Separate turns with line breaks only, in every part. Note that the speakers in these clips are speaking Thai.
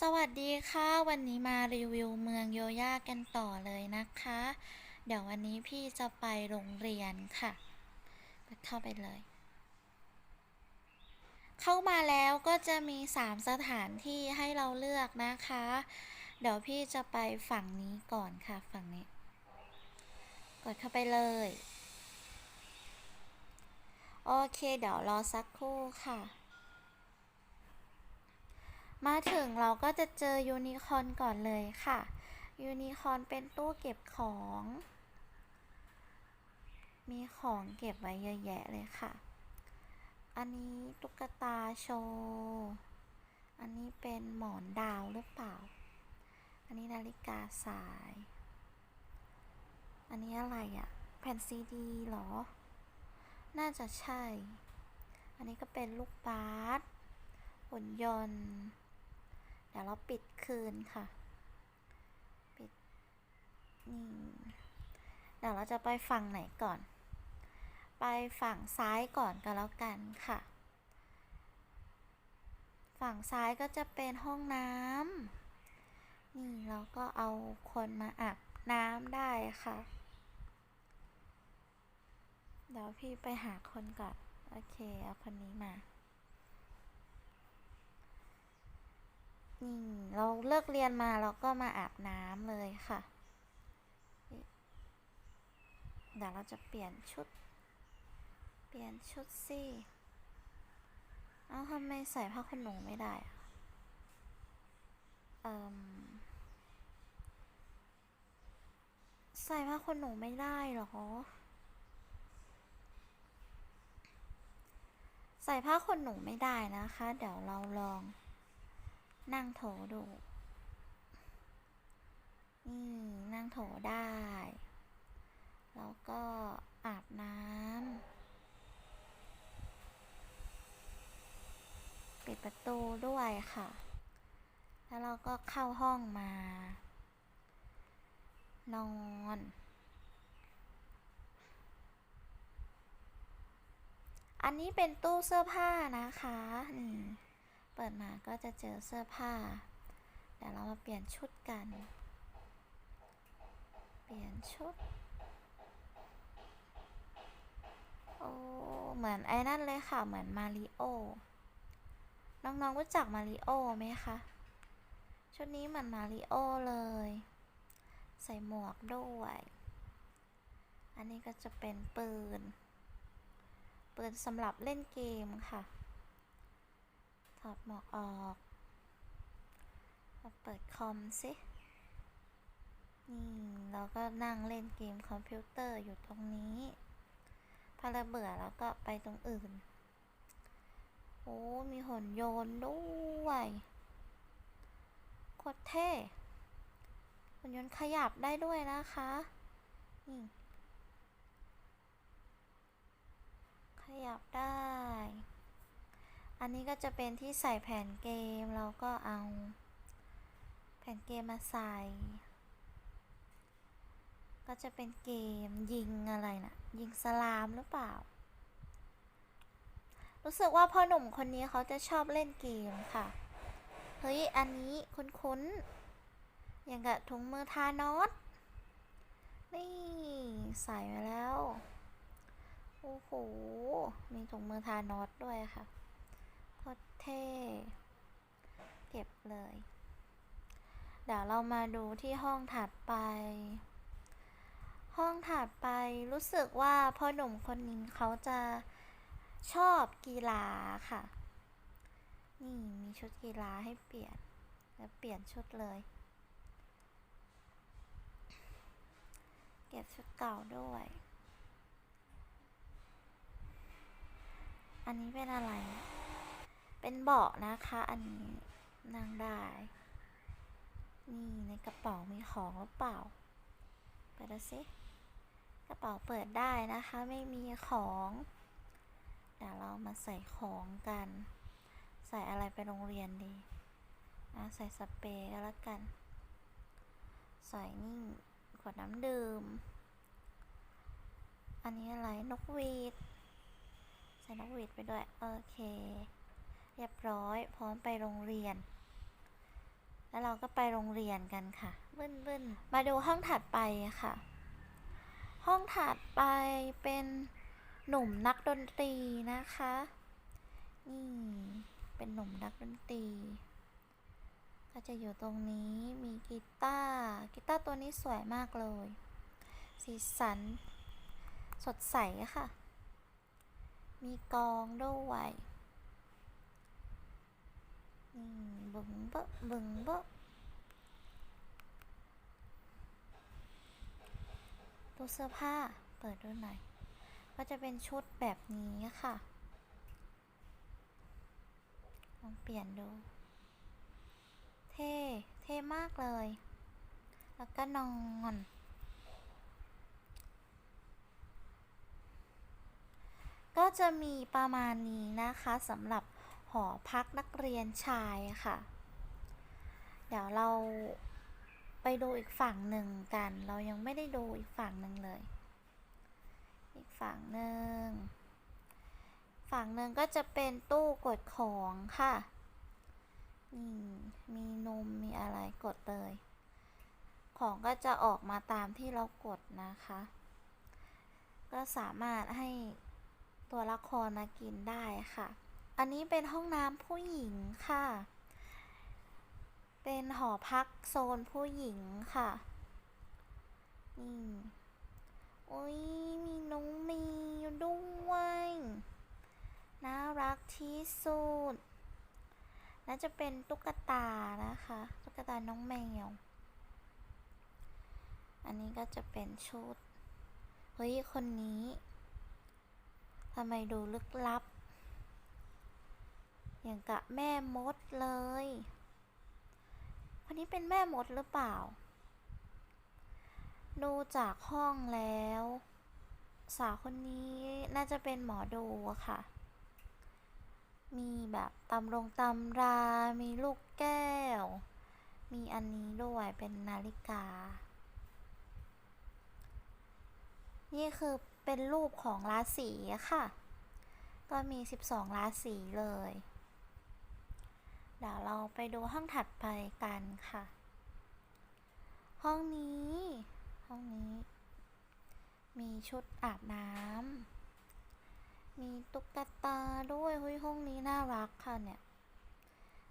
สวัสดีค่ะ วันนี้มารีวิวเมืองโยย่ากันต่อเลยนะคะ เดี๋ยววันนี้พี่จะไปโรงเรียนค่ะเข้าไปเลย เข้ามาแล้วก็จะมี 3 สถานที่ให้เราเลือกนะคะ เดี๋ยวพี่จะไปฝั่งนี้ก่อนค่ะฝั่งนี้ กดเข้าไปเลย โอเค เดี๋ยวรอสักครู่ค่ะ มาถึงเราก็จะเจอยูนิคอร์นก่อนเลยค่ะ ยูนิคอร์นเป็นตู้เก็บของ มีของเก็บไว้เยอะแยะเลยค่ะ อันนี้ตุ๊กตาโชว์อันนี้เป็นหมอนดาวหรือเปล่า อันนี้นาฬิกาสาย อันนี้อะไรอะแผ่นซีดีหรอ น่าจะใช่ อันนี้ก็เป็นลูกบาสหุ่นยนต์ เดี๋ยวเราปิดคืนค่ะ ปิด นี่ เดี๋ยวเราจะไปฝั่งไหนก่อน ไปฝั่งซ้ายก่อนก็แล้วกันค่ะ ฝั่งซ้ายก็จะเป็นห้องน้ำนี่เราก็เอาคนมาอาบน้ำได้ค่ะ เดี๋ยวพี่ไปหาคนก่อน โอเค เอาคนนี้มา นี่ เราเลิกเรียนมาเราก็มาอาบน้ำเลยค่ะ เดี๋ยวเราจะเปลี่ยนชุด เปลี่ยนชุดสิเอ้าทำไมใส่ผ้าขนหนูไม่ได้อะเอ่มใส่ผ้าขนหนูไม่ได้เหรอ ใส่ผ้าขนหนูไม่ได้นะคะ เดี๋ยวเราลองนั่งโถดู นี่นั่งโถได้ แล้วก็อาบน้ำ ปิดประตูด้วยค่ะ แล้วเราก็เข้าห้องมา นอน อันนี้เป็นตู้เสื้อผ้านะคะนี่เปิดมาก็จะเจอเสื้อผ้า เดี๋ยวเรามาเปลี่ยนชุดกัน เปลี่ยนชุด โอ้ เหมือนไอ้นั่นเลยค่ะ เหมือนมาริโอ น้องๆรู้จักมาริโอไหมคะ ชุดนี้เหมือนมาริโอเลย ใส่หมวกด้วย อันนี้ก็จะเป็นปืน ปืนสำหรับเล่นเกมค่ะ ถอดหมวกออกมาเปิดคอมสินี่เราก็นั่งเล่นเกมคอมพิวเตอร์อยู่ตรงนี้พอเราเบื่อแล้วก็ไปตรงอื่น โอ้ มีหุ่นยนต์ด้วยโคตรเท่หุ่นยนต์ขยับได้ด้วยนะคะ นี่ ข ยับได้ อันนี้ก็จะเป็นที่ใส่แผ่นเกม เราก็เอา แผ่นเกมมาใส่ ก็จะเป็นเกมยิงอะไรนะ่ะ ยิงสลามหรือเปล่า รู้สึกว่าพ่อหนุ่มคนนี้เขาจะชอบเล่นเกมค่ะ เฮ้ย อันนี้คุ้นๆ อย่างกับถุงมือทานอสนี่ ใส่มาแล้ว โอ้โห มีถุงมือทานอสด้วยค่ะโคตรเท่ เก็บเลย เดี๋ยวเรามาดูที่ห้องถัดไป ห้องถัดไปรู้สึกว่าพ่อหนุ่มคนนี้เขาจะชอบกีฬาค่ะ นี่มีชุดกีฬาให้เปลี่ยน แล้วเปลี่ยนชุดเลย เก็บชุดเก่าด้วย นนี้เป็นอะไร เป็นเบาะนะคะ อันนี้นั่งได้ นี่ในกระเป๋ามีของหรือเปล่าเปิดดูสิ กระเป๋าเปิดได้นะคะ ไม่มีของเดี๋ยวเรามาใส่ของกัน ใส่อะไรไปโรงเรียนดีอะใส่สเปรย์ก็แล้วกัน ใส่นี่ขวดน้ำดื่ม อันนี้อะไร นกหวีด ใส่นกหวีดไปด้วย โอเค เรียบร้อยพร้อมไปโรงเรียน แล้วเราก็ไปโรงเรียนกันค่ะบึ้นบึ้นมาดูห้องถัดไปค่ะ ห้องถัดไปเป็นหนุ่มนักดนตรีนะคะ นี่เป็นหนุ่มนักดนตรี ก็จะอยู่ตรงนี้มีกีตาร์กีตาร์ตัวนี้สวยมากเลย สีสัน สดใสค่ะ มีกองด้วยนี่บึงเบะบึงเบะตู้เสื้อผ้าเปิดดูหน่อย ก็จะเป็นชุดแบบนี้ค่ะลองเปลี่ยนดู เท่ เท่มากเลย แล้วก็นอน ก็จะมีประมาณนี้นะคะสำหรับหอพักนักเรียนชายค่ะ เดี๋ยวเราไปดูอีกฝั่งหนึ่งกัน เรายังไม่ได้ดูอีกฝั่งหนึ่งเลย อีกฝั่งหนึ่ง ฝั่งหนึ่งก็จะเป็นตู้กดของค่ะนี่มีนมมีอะไรกดเลย ของก็จะออกมาตามที่เรากดนะคะ ก็สามารถให้ ตัวละครมากินได้ค่ะ อันนี้เป็นห้องน้ำผู้หญิงค่ะ เป็นหอพักโซนผู้หญิงค่ะ นี่ โอ้ยมีน้องมีอยู่ด้วย น่ารักที่สุด น่าจะเป็นตุ๊กตานะคะ ตุ๊กตาน้องแมว อันนี้ก็จะเป็นชุด เฮ้ย คนนี้ ทำไมดูลึกลับ อย่างกับแม่มดเลยคนนี้เป็นแม่มดหรือเปล่า ดูจากห้องแล้ว สาวคนนี้น่าจะเป็นหมอดูอะค่ะ มีแบบตำรงตำรา มีลูกแก้ว มีอันนี้ด้วยเป็นนาฬิกา นี่คือ เป็นรูปของราศีค่ะ ก็มี 12 ราศีเลย เดี๋ยวเราไปดูห้องถัดไปกันค่ะ ห้องนี้ ห้องนี้ มีชุดอาบน้ำ มีตุ๊กตาด้วยเฮ้ยห้องนี้น่ารักค่ะเนี่ย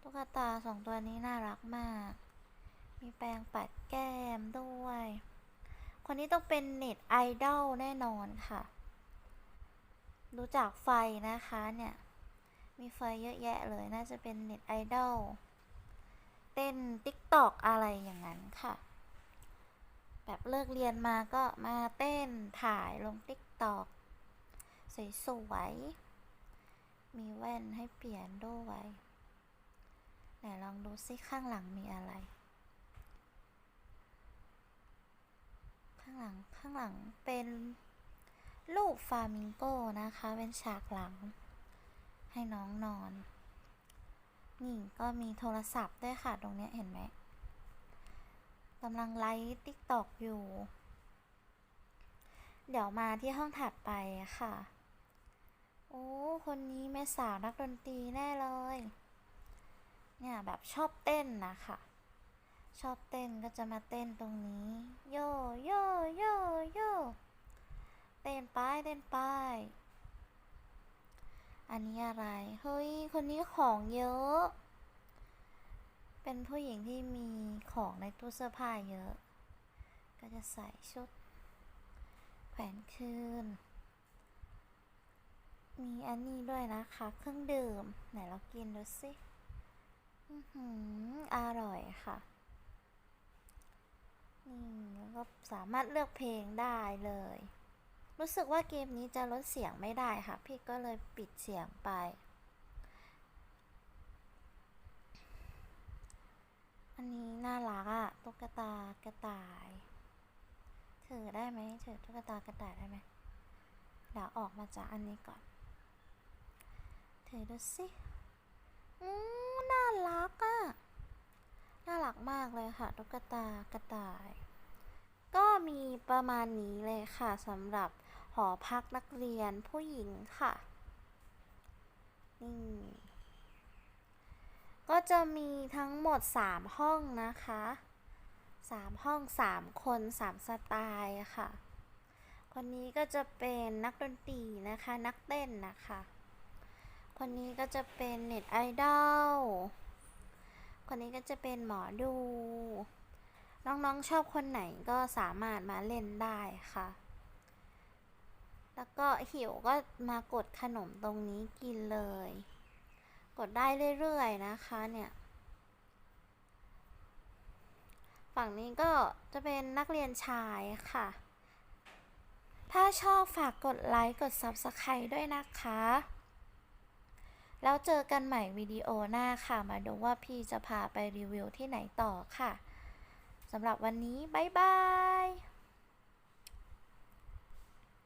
ตุ๊กตาสองตัวนี้น่ารักมาก มีแปรงปัดแก้ คนนี้ต้องเป็นเน็ตไอดอลแน่นอนค่ะ ดูจากไฟนะคะเนี่ย มีไฟเยอะแยะเลย น่าจะเป็นเน็ตไอดอล เต้นติ๊กตอกอะไรอย่างนั้นค่ะ แบบเลิกเรียนมาก็มาเต้นถ่ายลงติ๊กตอกสวยๆ มีแว่นให้เปลี่ยนด้วยไหนลองดูซิข้างหลังมีอะไร ข้างหลังข้างหลังเป็นรูปฟามิงโกนะคะ เป็นฉากหลัง ให้น้องนอน นี่ก็มีโทรศัพท์ด้วยค่ะ ตรงนี้เห็นไหมกำลังไลฟ์ติ๊กตอกอยู่ เดี๋ยวมาที่ห้องถัดไปค่ะ โอ้ คนนี้แม่สาวนักดนตรีแน่เลย เนี่ยแบบชอบเต้นนะคะชอบเต้นก็จะมาเต้นตรงนี้ โยโยโยเต้นไปเต้นไป อันนี้อะไร เฮ้ย คนนี้ของเยอะ เป็นผู้หญิงที่มีของในตู้เสื้อผ้าเยอะ ก็จะใส่ชุด แขวนคืน มีอันนี้ด้วยนะคะ เครื่องดื่ม ไหนเรากินดูสิอื้อหืออร่อยค่ะ นี่แล้วก็สามารถเลือกเพลงได้เลย รู้สึกว่าเกมนี้จะลดเสียงไม่ได้ค่ะ พี่ก็เลยปิดเสียงไป อันนี้น่ารักอะตุ๊กตากระต่าย ถือได้ไหมถือตุ๊กตากระต่ายได้ไหมเดี๋ยวออกมาจากอันนี้ก่อน ถือดูสิอืมน่ารักอะน่ารักมากเลยค่ะตุ๊กตากระต่าย ก็มีประมาณนี้เลยค่ะสำหรับหอพักนักเรียนผู้หญิงค่ะนี่ก็จะมีทั้งหมด 3 ห้องนะคะ 3 ห้อง 3 คน 3 สไตล์ค่ะ คนนี้ก็จะเป็นนักดนตรีนะคะ นักเต้นนะคะ คนนี้ก็จะเป็นเน็ตไอดอล คนนี้ก็จะเป็นหมอดู น้องๆชอบคนไหนก็สามารถมาเล่นได้ค่ะ แล้วก็หิวก็มากดขนมตรงนี้กินเลย กดได้เรื่อยๆนะคะเนี่ย ฝั่งนี้ก็จะเป็นนักเรียนชายค่ะ ถ้าชอบฝากกดไลค์กด Subscribe ด้วยนะคะแล้วเจอกันใหม่วิดีโอหน้าค่ะ มาดูว่าพี่จะพาไปรีวิวที่ไหนต่อค่ะ สำหรับวันนี้ บ๊ายบาย